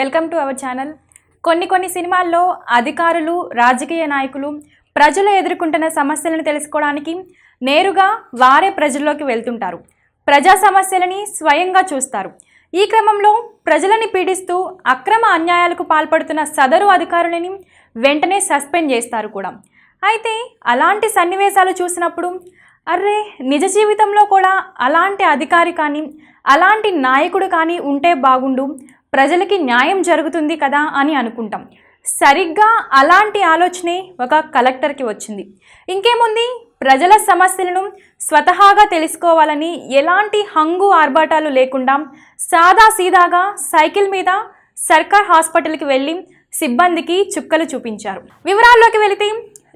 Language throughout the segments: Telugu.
Welcome to our channel. కొన్ని కొన్ని సినిమాల్లో అధికారులు రాజకీయ నాయకులు ప్రజలు ఎదుర్కొంటున్న సమస్యలను తెలుసుకోవడానికి నేరుగా వారే ప్రజల్లోకి వెళ్తుంటారు. ప్రజా సమస్యలని స్వయంగా చూస్తారు. ఈ క్రమంలో ప్రజలని పీడిస్తూ అక్రమ అన్యాయాలకు పాల్పడుతున్న సదరు అధికారులని వెంటనే సస్పెండ్ చేస్తారు కూడా. అయితే అలాంటి సన్నివేశాలు చూసినప్పుడు అర్రే నిజ జీవితంలో కూడా అలాంటి అధికారి కానీ అలాంటి నాయకుడు కానీ ఉంటే బాగుండు. ప్రజలకి న్యాయం జరుగుతుంది కదా అని అనుకుంటాం. సరిగ్గా అలాంటి ఆలోచనే ఒక కలెక్టర్కి వచ్చింది. ఇంకేముంది? ప్రజల సమస్యలను స్వతహాగా తెలుసుకోవాలని ఎలాంటి హంగు ఆర్భాటాలు లేకుండా సాదా సీదాగా సైకిల్ మీద సర్కార్ హాస్పిటల్కి వెళ్ళి సిబ్బందికి చుక్కలు చూపించారు. వివరాల్లోకి వెళితే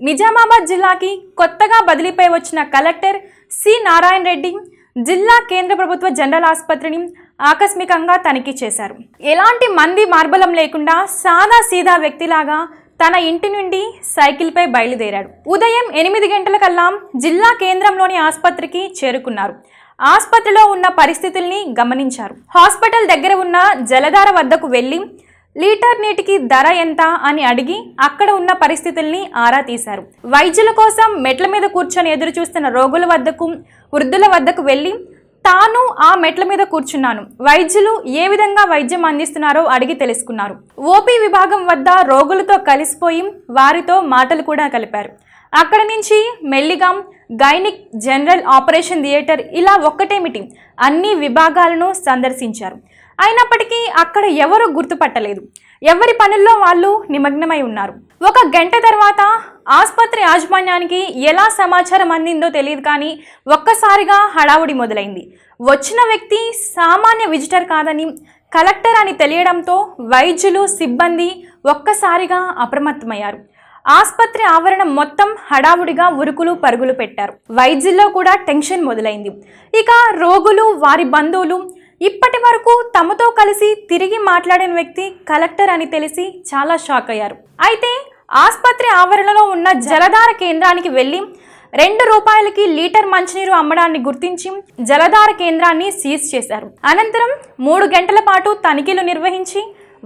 నిజామాబాద్ జిల్లాకి కొత్తగా బదిలీపై వచ్చిన కలెక్టర్ సి. నారాయణ రెడ్డి జిల్లా కేంద్ర ప్రభుత్వ జనరల్ ఆసుపత్రిని ఆకస్మికంగా తనిఖీ చేశారు. ఎలాంటి మంది మార్బలం లేకుండా సాదా సీదా వ్యక్తిలాగా తన ఇంటి నుండి సైకిల్పై బయలుదేరాడు. ఉదయం ఎనిమిది గంటలకల్లా జిల్లా కేంద్రంలోని ఆసుపత్రికి చేరుకున్నారు. ఆసుపత్రిలో ఉన్న పరిస్థితుల్ని గమనించారు. హాస్పిటల్ దగ్గర ఉన్న జలధార వద్దకు వెళ్ళి లీటర్ నీటికి ధర ఎంత? అని అడిగి అక్కడ ఉన్న పరిస్థితుల్ని ఆరా తీశారు. వైద్యుల కోసం మెట్ల మీద కూర్చొని ఎదురు చూస్తున్న రోగుల వద్దకు వృద్ధుల వద్దకు వెళ్ళి తాను ఆ మెట్ల మీద కూర్చున్నాను. వైద్యులు ఏ విధంగా వైద్యం అందిస్తున్నారో అడిగి తెలుసుకున్నారు. ఓపీ విభాగం వద్ద రోగులతో కలిసిపోయి వారితో మాటలు కూడా కలిపారు. అక్కడ నుంచి మెల్లిగా గైనిక్ జనరల్ ఆపరేషన్ థియేటర్ ఇలా ఒక్కటేమిటి అన్ని విభాగాలను సందర్శించారు. అయినప్పటికీ అక్కడ ఎవరు గుర్తుపట్టలేదు. ఎవరి పనుల్లో వాళ్ళు నిమగ్నమై ఉన్నారు. ఒక గంట తర్వాత ఆసుపత్రి యాజమాన్యానికి ఎలా సమాచారం అందిందో తెలియదు కానీ ఒక్కసారిగా హడావుడి మొదలైంది. వచ్చిన వ్యక్తి సామాన్య విజిటర్ కాదని కలెక్టర్ అని తెలియడంతో వైద్యులు సిబ్బంది ఒక్కసారిగా అప్రమత్తమయ్యారు. ఆసుపత్రి ఆవరణం మొత్తం హడావుడిగా ఉరుకులు పరుగులు పెట్టారు. వైద్యుల్లో కూడా టెన్షన్ మొదలైంది. ఇక రోగులు వారి బంధువులు వరకు తమతో కలిసి తిరిగి మాట్లాడిన వ్యక్తి కలెక్టర్ అని తెలిసి చాలా షాక్ అయ్యారు. అయితే ఆసుపత్రి ఆవరణలో ఉన్న జలధార కేంద్రానికి వెళ్ళి రెండు రూపాయలకి లీటర్ మంచినీరు అమ్మడాన్ని గుర్తించి జలధార కేంద్రాన్ని సీజ్ చేశారు. అనంతరం మూడు గంటల పాటు తనిఖీలు నిర్వహించి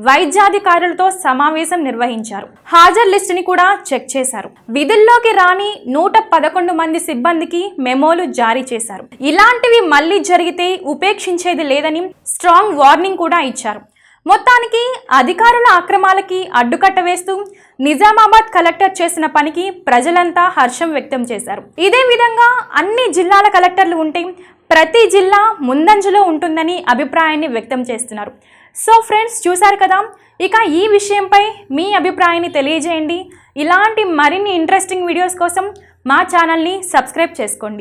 వైద్యాధికారులతో సమావేశం నిర్వహించారు. హాజరు లిస్టుని కూడా చెక్ చేశారు. విధుల్లోకి రాని నూట పదకొండు మంది సిబ్బందికి మెమోలు జారీ చేశారు. ఇలాంటివి మళ్ళీ జరిగితే ఉపేక్షించేది లేదని స్ట్రాంగ్ వార్నింగ్ కూడా ఇచ్చారు. మొత్తానికి అధికారుల అక్రమాలకి అడ్డుకట్ట వేస్తూ నిజామాబాద్ కలెక్టర్ చేసిన పనికి ప్రజలంతా హర్షం వ్యక్తం చేశారు. ఇదే విధంగా అన్ని జిల్లాల కలెక్టర్లు ఉంటే ప్రతి జిల్లా ముందంజలో ఉంటుందని అభిప్రాయాన్ని వ్యక్తం చేస్తున్నారు. సో ఫ్రెండ్స్ చూశారు కదా? ఇక ఈ విషయంపై మీ అభిప్రాయాన్ని తెలియజేయండి. ఇలాంటి మరిన్ని ఇంట్రెస్టింగ్ వీడియోస్ కోసం మా ఛానల్ని సబ్స్క్రైబ్ చేసుకోండి.